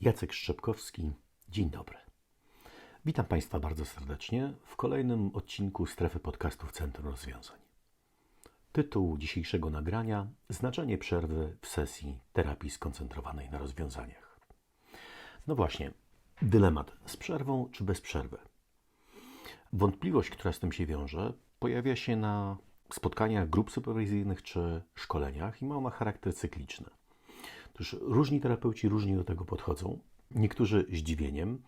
Jacek Szczepkowski, dzień dobry. Witam Państwa bardzo serdecznie w kolejnym odcinku Strefy Podcastów Centrum Rozwiązań. Tytuł dzisiejszego nagrania: Znaczenie przerwy w sesji terapii skoncentrowanej na rozwiązaniach. No właśnie, dylemat z przerwą czy bez przerwy. Wątpliwość, która z tym się wiąże, pojawia się na spotkaniach grup superwizyjnych czy szkoleniach i ma ona charakter cykliczny. Otóż różni terapeuci różnie do tego podchodzą. Niektórzy zdziwieniem,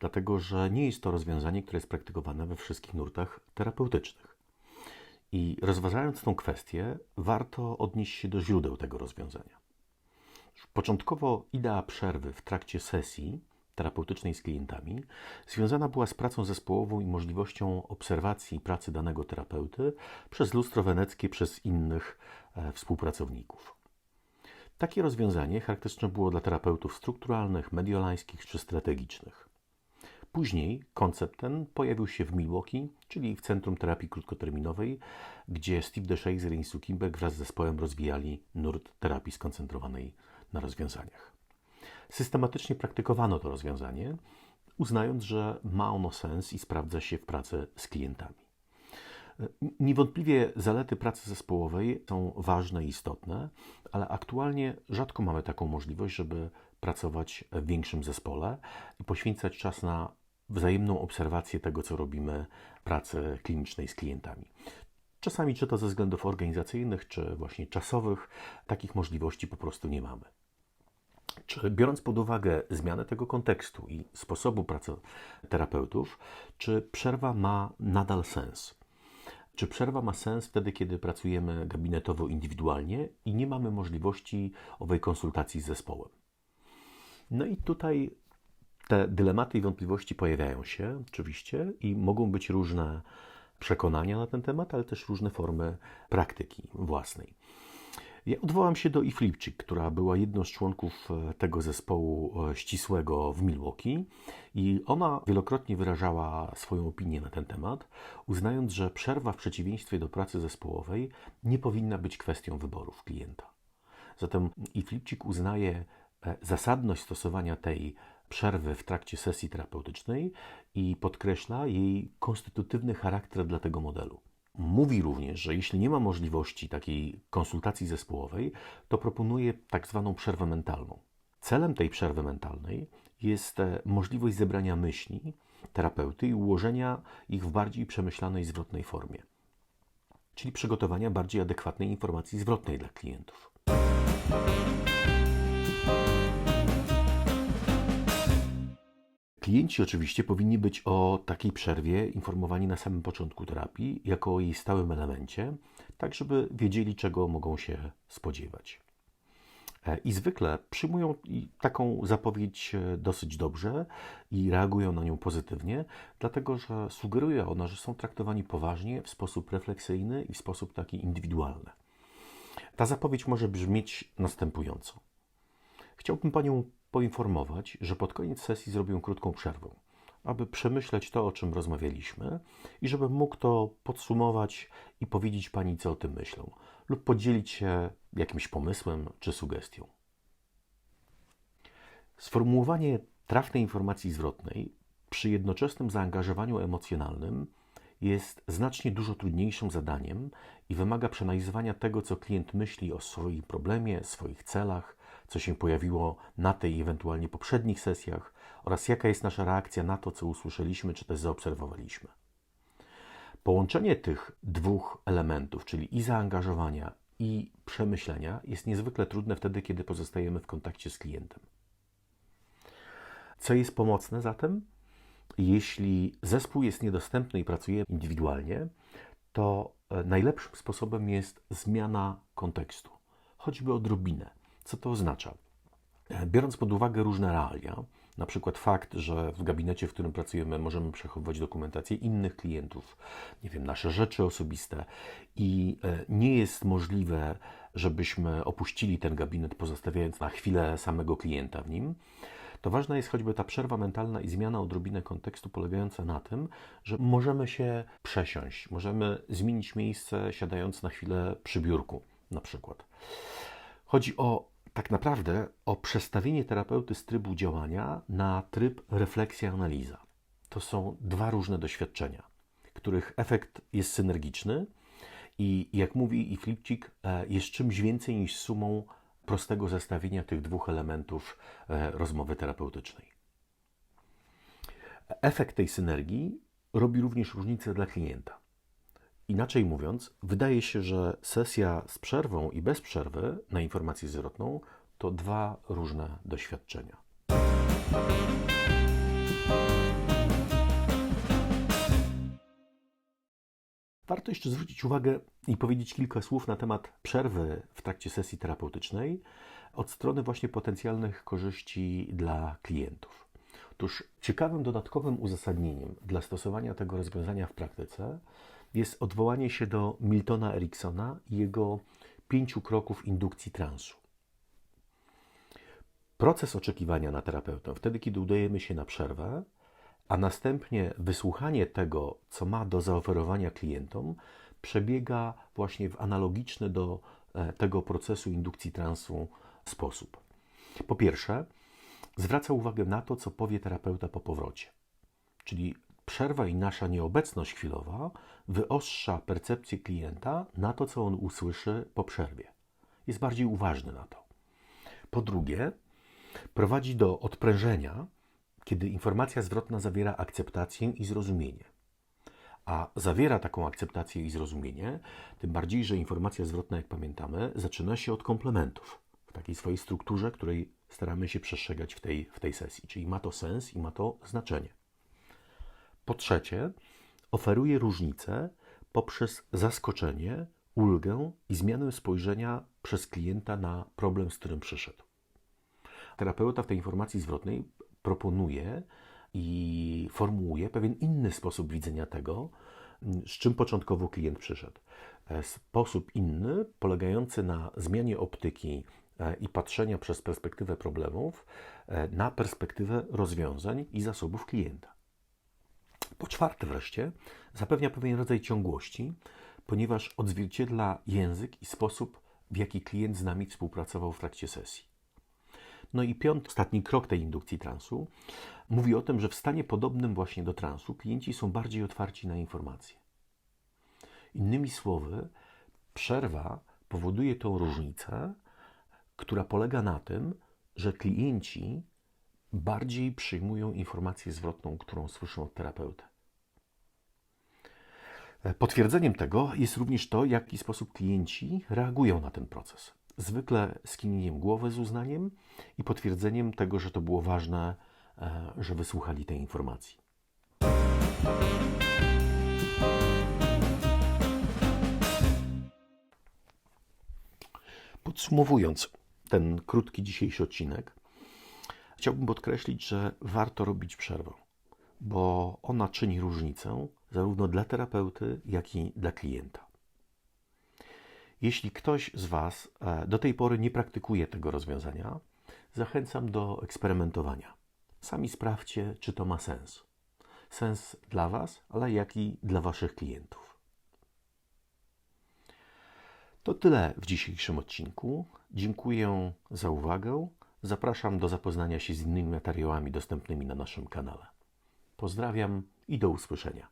dlatego że nie jest to rozwiązanie, które jest praktykowane we wszystkich nurtach terapeutycznych. I rozważając tą kwestię, warto odnieść się do źródeł tego rozwiązania. Początkowo idea przerwy w trakcie sesji terapeutycznej z klientami związana była z pracą zespołową i możliwością obserwacji pracy danego terapeuty przez lustro weneckie, przez innych e, współpracowników. Takie rozwiązanie charakterystyczne było dla terapeutów strukturalnych, mediolańskich czy strategicznych. Później koncept ten pojawił się w Milwaukee, czyli w Centrum Terapii Krótkoterminowej, gdzie Steve DeShazer i Insu Kimbeck wraz z zespołem rozwijali nurt terapii skoncentrowanej na rozwiązaniach. Systematycznie praktykowano to rozwiązanie, uznając, że ma ono sens i sprawdza się w pracy z klientami. Niewątpliwie zalety pracy zespołowej są ważne i istotne, ale aktualnie rzadko mamy taką możliwość, żeby pracować w większym zespole i poświęcać czas na wzajemną obserwację tego, co robimy pracy klinicznej z klientami. Czasami, czy to ze względów organizacyjnych, czy właśnie czasowych, takich możliwości po prostu nie mamy. Czy biorąc pod uwagę zmianę tego kontekstu i sposobu pracy terapeutów, czy przerwa ma nadal sens? Czy przerwa ma sens wtedy, kiedy pracujemy gabinetowo indywidualnie i nie mamy możliwości owej konsultacji z zespołem? No i tutaj te dylematy i wątpliwości pojawiają się oczywiście i mogą być różne przekonania na ten temat, ale też różne formy praktyki własnej. Ja odwołam się do Iflipczyk, która była jedną z członków e, tego zespołu e, ścisłego w Milwaukee i ona wielokrotnie wyrażała swoją opinię na ten temat, uznając, że przerwa w przeciwieństwie do pracy zespołowej nie powinna być kwestią wyborów klienta. Zatem Iflipczyk uznaje e, zasadność stosowania tej przerwy w trakcie sesji terapeutycznej i podkreśla jej konstytutywny charakter dla tego modelu. Mówi również, że jeśli nie ma możliwości takiej konsultacji zespołowej, to proponuje tak zwaną przerwę mentalną. Celem tej przerwy mentalnej jest e, możliwość zebrania myśli terapeuty i ułożenia ich w bardziej przemyślanej, zwrotnej formie, czyli przygotowania bardziej adekwatnej informacji zwrotnej dla klientów. Klienci oczywiście powinni być o takiej przerwie informowani na samym początku terapii, jako o jej stałym elemencie, tak żeby wiedzieli, czego mogą się spodziewać. E, I zwykle przyjmują taką zapowiedź e, dosyć dobrze i reagują na nią pozytywnie, dlatego że sugeruje ona, że są traktowani poważnie, w sposób refleksyjny i w sposób taki indywidualny. Ta zapowiedź może brzmieć następująco. Chciałbym Panią poinformować, że pod koniec sesji zrobię krótką przerwę, aby przemyśleć to, o czym rozmawialiśmy i żebym mógł to podsumować i powiedzieć Pani, co o tym myślą, lub podzielić się jakimś pomysłem czy sugestią. Sformułowanie trafnej informacji zwrotnej przy jednoczesnym zaangażowaniu emocjonalnym jest znacznie dużo trudniejszym zadaniem i wymaga przeanalizowania tego, co klient myśli o swoim problemie, swoich celach, co się pojawiło na tej i ewentualnie poprzednich sesjach oraz jaka jest nasza reakcja na to, co usłyszeliśmy czy też zaobserwowaliśmy. Połączenie tych dwóch elementów, czyli i zaangażowania, i przemyślenia, jest niezwykle trudne wtedy, kiedy pozostajemy w kontakcie z klientem. Co jest pomocne zatem? Jeśli zespół jest niedostępny i pracuje indywidualnie, to e, najlepszym sposobem jest zmiana kontekstu, choćby odrobinę. Co to oznacza? E, biorąc pod uwagę różne realia, na przykład fakt, że w gabinecie, w którym pracujemy, możemy przechowywać dokumentację innych klientów, nie wiem, nasze rzeczy osobiste i e, nie jest możliwe, żebyśmy opuścili ten gabinet, pozostawiając na chwilę samego klienta w nim, to ważna jest choćby ta przerwa mentalna i zmiana odrobinę kontekstu polegająca na tym, że możemy się przesiąść, możemy zmienić miejsce, siadając na chwilę przy biurku, na przykład. Chodzi o tak naprawdę o przestawienie terapeuty z trybu działania na tryb refleksja-analiza. To są dwa różne doświadczenia, których efekt jest synergiczny i jak mówi i Flipcik, e, jest czymś więcej niż sumą prostego zestawienia tych dwóch elementów e, rozmowy terapeutycznej. Efekt tej synergii robi również różnicę dla klienta. Inaczej mówiąc, wydaje się, że sesja z przerwą i bez przerwy na informację zwrotną to dwa różne doświadczenia. Warto jeszcze zwrócić uwagę i powiedzieć kilka słów na temat przerwy w trakcie sesji terapeutycznej od strony właśnie potencjalnych korzyści dla klientów. Otóż ciekawym dodatkowym uzasadnieniem dla stosowania tego rozwiązania w praktyce jest odwołanie się do Miltona Ericksona i jego pięciu kroków indukcji transu. Proces oczekiwania na terapeutę, wtedy kiedy udajemy się na przerwę, a następnie wysłuchanie tego, co ma do zaoferowania klientom, przebiega właśnie w analogiczny do e, tego procesu indukcji transu sposób. Po pierwsze, zwraca uwagę na to, co powie terapeuta po powrocie. Czyli przerwa i nasza nieobecność chwilowa wyostrza percepcję klienta na to, co on usłyszy po przerwie. Jest bardziej uważny na to. Po drugie, prowadzi do odprężenia, kiedy informacja zwrotna zawiera akceptację i zrozumienie. A zawiera taką akceptację i zrozumienie, tym bardziej, że informacja zwrotna, jak pamiętamy, zaczyna się od komplementów w takiej swojej strukturze, której staramy się przestrzegać w tej, w tej sesji. Czyli ma to sens i ma to znaczenie. Po trzecie, oferuje różnicę poprzez zaskoczenie, ulgę i zmianę spojrzenia przez klienta na problem, z którym przyszedł. Terapeuta w tej informacji zwrotnej proponuje i formułuje pewien inny sposób widzenia tego, z czym początkowo klient przyszedł. E, sposób inny, polegający na zmianie optyki i patrzenia przez perspektywę problemów e, na perspektywę rozwiązań i zasobów klienta. Po czwarte wreszcie, zapewnia pewien rodzaj ciągłości, ponieważ odzwierciedla język i sposób, w jaki klient z nami współpracował w trakcie sesji. No i piąty, ostatni krok tej indukcji transu mówi o tym, że w stanie podobnym właśnie do transu klienci są bardziej otwarci na informacje. Innymi słowy, przerwa powoduje tą różnicę, która polega na tym, że klienci bardziej przyjmują informację zwrotną, którą słyszą od terapeuty. Potwierdzeniem tego jest również to, w jaki sposób klienci reagują na ten proces. Zwykle skinieniem głowy z uznaniem i potwierdzeniem tego, że to było ważne, e, że wysłuchali tej informacji. Podsumowując ten krótki dzisiejszy odcinek, chciałbym podkreślić, że warto robić przerwę, bo ona czyni różnicę zarówno dla terapeuty, jak i dla klienta. Jeśli ktoś z Was e, do tej pory nie praktykuje tego rozwiązania, zachęcam do eksperymentowania. Sami sprawdźcie, czy to ma sens. Sens dla Was, ale jak i dla Waszych klientów. To tyle w dzisiejszym odcinku. Dziękuję za uwagę. Zapraszam do zapoznania się z innymi materiałami dostępnymi na naszym kanale. Pozdrawiam i do usłyszenia.